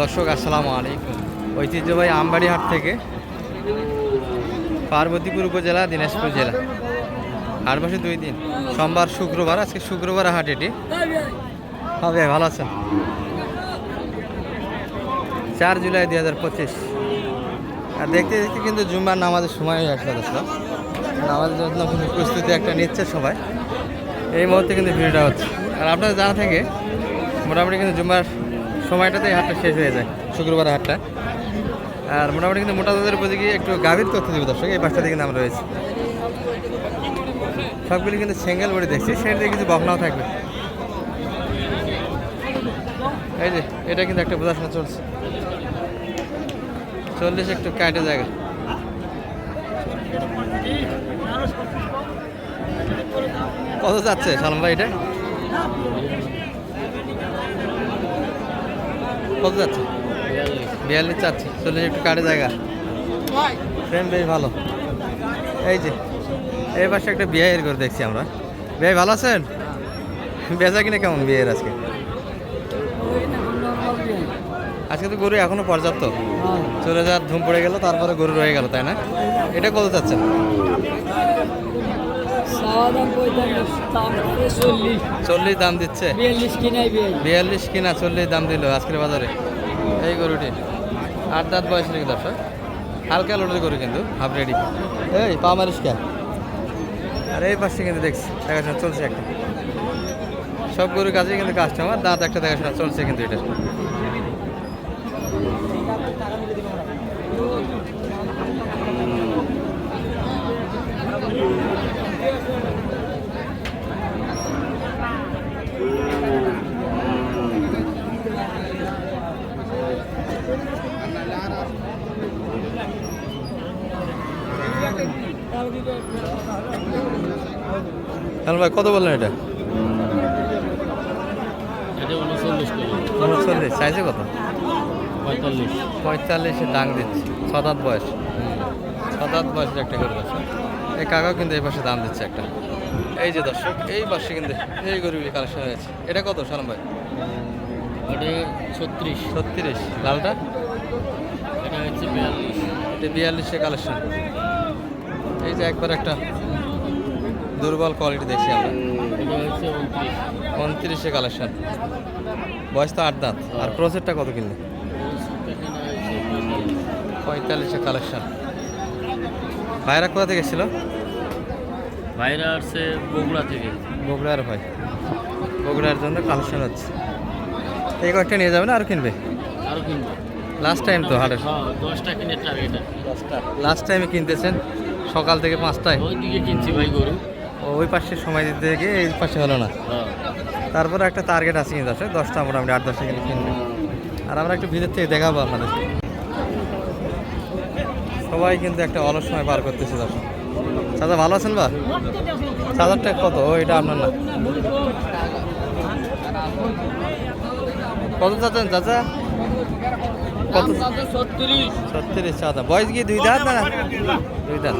দর্শক, আসসালামু আলাইকুম। ঐতিহ্যবাহী আমবাড়িহাট থেকে পার্বতীপুর উপজেলা, দিনাজপুর জেলা। হাট মাসে দুই দিন, সোমবার, শুক্রবার, আজকে শুক্রবার হাট এটি। হবে, ভালো আছেন? চার জুলাই দুই হাজার পঁচিশ। আর দেখতে দেখতে কিন্তু জুম্মার নামাজের সময় হয়ে আসলো দর্শক। নামাজের জন্য প্রস্তুতি একটা নিচ্ছে সবাই। এই মুহূর্তে কিন্তু ভিড়টা হচ্ছে। আর আপনার জানা থেকে, মোটামুটি কিন্তু জুম্মার সময়টাতেই হাটটা শেষ হয়ে যায় শুক্রবার হাটটা। আর মোটামুটি কিন্তু মোটা তাদের উপর গিয়ে একটু গাভীর তথ্য দিব দর্শক, এই পাশটাতে কিন্তু আমরা রয়েছি। সবগুলি কিন্তু সিঙ্গেল বডি দেখছি সেটা দিয়ে কিছু বকনাও থাকবে। এই যে, এটা কিন্তু একটা বোঝাশোনা চলছে। চল্লিশ একটু কাটে জায়গা। কত যাচ্ছে সালাম ভাই এটা? কত যাচ্ছে? বিয়াল্লিশ চাচ্ছে। চল্লিশ একটু কাটে জায়গা। ফ্রেম বেশ ভালো। এই যে, এই পাশে একটা বিয়ের করে দেখছি আমরা। বিয়ে ভালো আছেন? বেচা কিনে কেমন বিয়ের আজকে? আজকে তো গরু এখনও পর্যাপ্ত। চলে যাওয়ার ধুম পড়ে গেল, তারপরে গরু রয়ে গেল, তাই না? এটা কত চাচ্ছেন? চল্লিশ দাম দিচ্ছে। বিয়াল্লিশ কিনা চল্লিশ দাম দিল আজকের বাজারে। এই গরুটি। আট দাঁত বয়স নাকি দর্শক? হালকা লোডের গরু কিন্তু, হাফ রেডি। এই, পা মারিস কেন আর এই পাশে কিন্তু দেখছি, দেখাশোনা চলছে একটা। সব গরুর কাছে কিন্তু কাস্টমার দাঁত একটা দেখাশোনা চলছে কিন্তু এটা। হ্যালো ভাই কত বললেন এটা? উনচল্লিশ সাইজে কত? পঁয়তাল্লিশ। পঁয়তাল্লিশে ডাং দিচ্ছে ছদাত বয়স। ছদাত বয়সের একটা গরু আছে। এই কাকাও কিন্তু এই পাশে দাম দিচ্ছে একটা। এই যে দর্শক এই পাশে কিন্তু এই গরুগুলি কালেকশন হয়েছে। এটা কত সালাম ভাই? এটা ছত্রিশ। ছত্রিশ লালটা? এটা হচ্ছে বিয়াল্লিশ। এটা বিয়াল্লিশে কালেকশন এই যে একবার একটা দুর্বল কোয়ালিটি দেখছি আমরা। হচ্ছে উনত্রিশ কালেকশন বয়স তো আট দাঁত। আর ক্রসেরটা কত কিনলে? পঁয়তাল্লিশ কালেকশন ভাইরা কোথা থেকে এসেছিল? বাইরে আসছে বগুড়া থেকে। বগুড়ার ভাই বগুড়ার জন্য কালেকশন হচ্ছে। এই কয়েকটা নিয়ে যাবে না? আর কিনবে? আরও কিনবো। লাস্ট টাইম তো হাটের। হ্যাঁ দশটা কিনে টার্গেট লাস্ট টাইমে কিনতেছেন। সকাল থেকে পাঁচটায়। ওই দিকে কিনছি ভাই গরু। ওই পাশে সময় দিতে গিয়ে এই পাশে হলো না। হ্যাঁ। তারপরে একটা টার্গেট আছে কিন্তু আছে দশটা মোটামুটি আট দশটা কিনে কিনবে। আর আমরা একটু ভিতর থেকে দেখাবো আপনাদের। সবাই কিন্তু একটা অলস সময় পার করতেছে দর্শক। চাচা ভালো আছেন বা? চাচারটা কত? ও এটা আপনার না। কত চাচ্ছেন চাচা? কত? ছত্রিশ। চা দাম। বয়স গিয়ে দুই দাঁত না দুই দাঁত।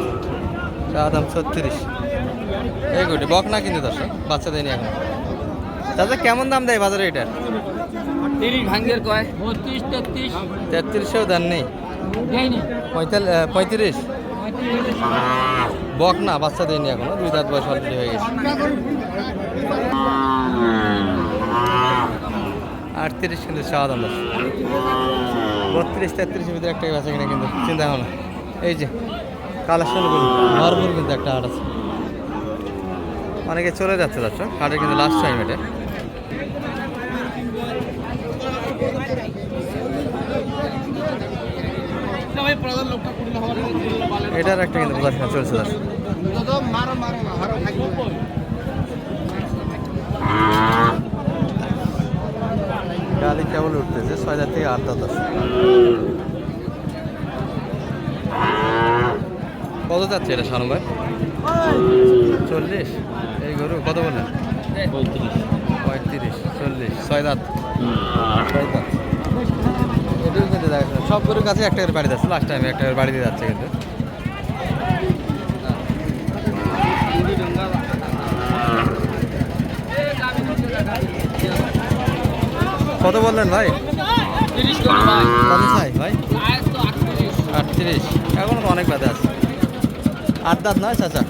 চা দাম ছত্রিশ। এই গুটি বক না কিন্তু দর্শক বাচ্চা দেয়নি এখন। চাচা কেমন দাম দেয় বাজারে এটার তিরিশ ভাঙ্গের কয়? বত্রিশ তেত্রিশ। তেত্রিশশো দাম নেই? পঁয়তাল্লিশ পঁয়ত্রিশ? বক না বাচ্চা দেয়নি এখনও। দুই দাঁত বয়স অলরেডি হয়ে গেছে। আটত্রিশ কিন্তু চাওয়া দাম বত্রিশ, তেত্রিশের ভিতরে একটা বেচা কিনা কিন্তু, চিন্তা ভাবনা। এই যে, কালেকশন ভরপুর কিন্তু একটা হাট আছে। অনেকে চলে যাচ্ছে, যাচ্ছ। হাটে কিন্তু লাস্ট টাইম এটা। এটার একটা কিন্তু প্রদর্শন চলছে গালি কেবল উঠতেছে ছয় হাজার থেকে আট দশ। কত যাচ্ছে এটা সানু ভাই? চল্লিশ? এই গরু কত বললেন পঁয়ত্রিশ। চল্লিশ ছয় দাঁত। ছয় দাঁত। কিন্তু দেখা। সব গরুর কাছে একটা করে বাড়ি যাচ্ছে। লাস্ট টাইমে একটা করে বাড়িতে যাচ্ছে কিন্তু। কত বললেন ভাই? কত চাই ভাই? আটত্রিশ। এখন তো অনেক ব্যথা আছে। আট দাঁত নয় চাচা?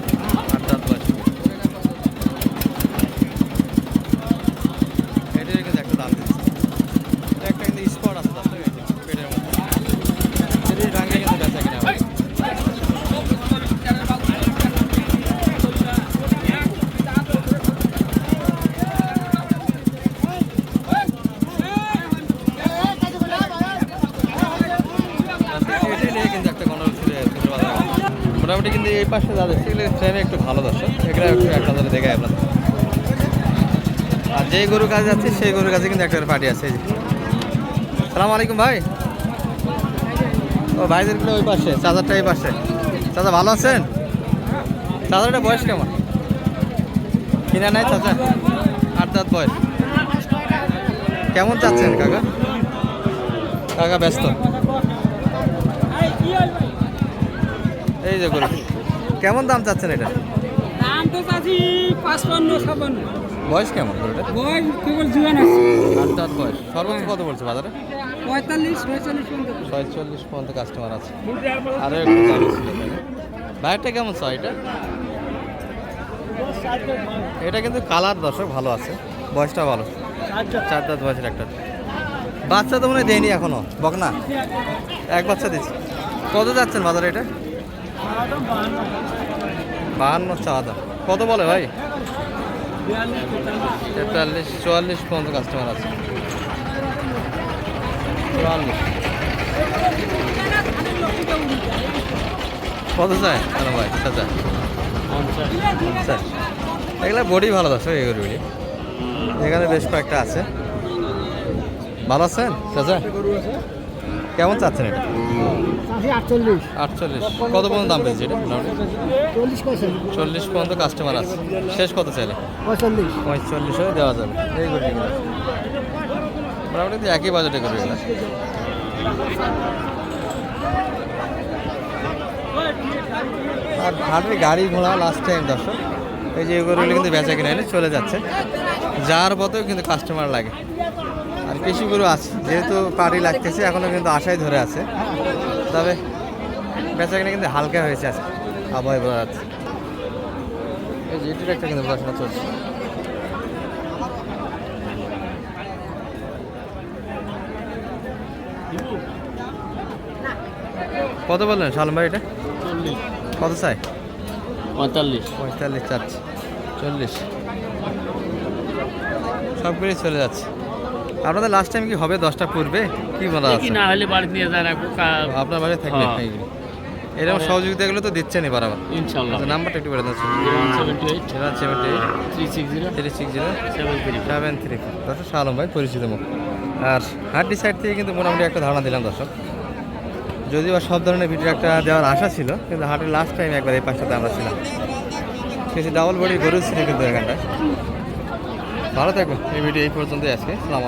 মোটামুটি কিন্তু এই পাশে যাদের সেগুলো ট্রেনে একটু ভালো দর্শক, এগুলো একটু এক নজরে দেখে আপনার আর যেই গরু কাছে যাচ্ছে, সেই গরুর কাছে কিন্তু একটা পার্টি আছে সালাম আলাইকুম ভাই। ও ভাইদের ভাইদেরগুলো ওই পাশে চাচারটা এই পাশে। চাচা ভালো আছেন? চাচারটা বয়স কেমন? কিনা নাই চাচা? আট দাঁত বয়স। কেমন চাচ্ছেন কাকা? কাকা ব্যস্ত। এই যে গরু। কেমন দাম চাচ্ছেন এটা? দাম তো চাচ্ছি পাঁচপান্ন ছাপান্ন। বয়স কেমন গরুটা বই কেবল জুয়ান আছে। আট দাঁত বয়স। সর্বোচ্চ কত বলছে বাজারে? পঁয়তাল্লিশ পঁয়তাল্লিশ পর্যন্ত। ছয়চল্লিশ পর্যন্ত কাস্টমার আছে। আরও একটু দাম ছিল। বাইরটা কেমন চাই এটা? এটা কিন্তু কালার দর্শক ভালো আছে। বয়সটা ভালো। চার দাঁত বয়সের একটা। বাচ্চা তো মনে হয় দেয়নি এখনও। বক না এক বাচ্চা দিচ্ছি। কত যাচ্ছেন বাজারে এটা? বাহান্ন চাওয়া দাম কত বলে ভাই? তেতাল্লিশ, চুয়াল্লিশ পর্যন্ত কাস্টমার আছে। কত চায়? কেন ভাই এগুলো বডি ভালো আছে এই গরুগুলি এখানে বেশ কয়েকটা আছে। ভালো আছেন? চাচা কেমন চাচ্ছেন এটা? আটচল্লিশ। আটচল্লিশ। কত পর্যন্ত দাম পেয়েছে এটা? চল্লিশ পর্যন্ত কাস্টমার আছে। শেষ কত চাইলে? পঁয়তাল্লিশ। পঁয়তাল্লিশ হয়ে দেওয়া যাবে। এই মোটামুটি একই বাজেটে এগুলো। আর হাটের গাড়ি ঘোড়া লাস্ট টাইম দর্শক এই যে গরুগুলো কিন্তু বেচা কিনে চলে যাচ্ছে। যার পথেও কিন্তু কাস্টমার লাগে। আর কিছু গরু আছে যেহেতু পাড়ি লাগতেছে এখনও কিন্তু আশাই ধরে আছে। তবে বেচা কিনে কিন্তু হালকা হয়েছে আছে আবহাওয়া বোঝা যাচ্ছে এই যে এটির একটা কিন্তু পড়াশোনা চলছে। কত বললেন ভাই এটা? কত চাই? পঁয়তাল্লিশ। পঁয়তাল্লিশ চাচ্ছি। চল্লিশ। সবগুলোই চলে যাচ্ছে। আপনাদের লাস্ট টাইম কি হবে দশটা পূর্বে? কি বলা আছে? না হলে বাড়িতে নিয়ে রাখব আপনার বাড়ি থাকবে হ্যাঁ। এরকম সহযোগিতাগুলো তো দিচ্ছেনই বরাবর। ইনশাল্লাহ। আচ্ছা, নাম্বারটা একটু বলে seven three six zero three six zero seven three three দর্শক শালম ভাই পরিচিত মুখ। আর হাড্ডি সাইড থেকে কিন্তু মোটামুটি একটা ধারণা দিলাম দর্শক। যদিও সব ধরনের ভিডিও একটা দেওয়ার আশা ছিল কিন্তু হাটের লাস্ট টাইম একবার এই পাশটাতে আমরা ছিলাম। কিছু ডাবল বডি গরু ছিল কিন্তু এখানটায়। ভালো থাকবেন। এই ভিডিও এই পর্যন্তই আজকে সালাম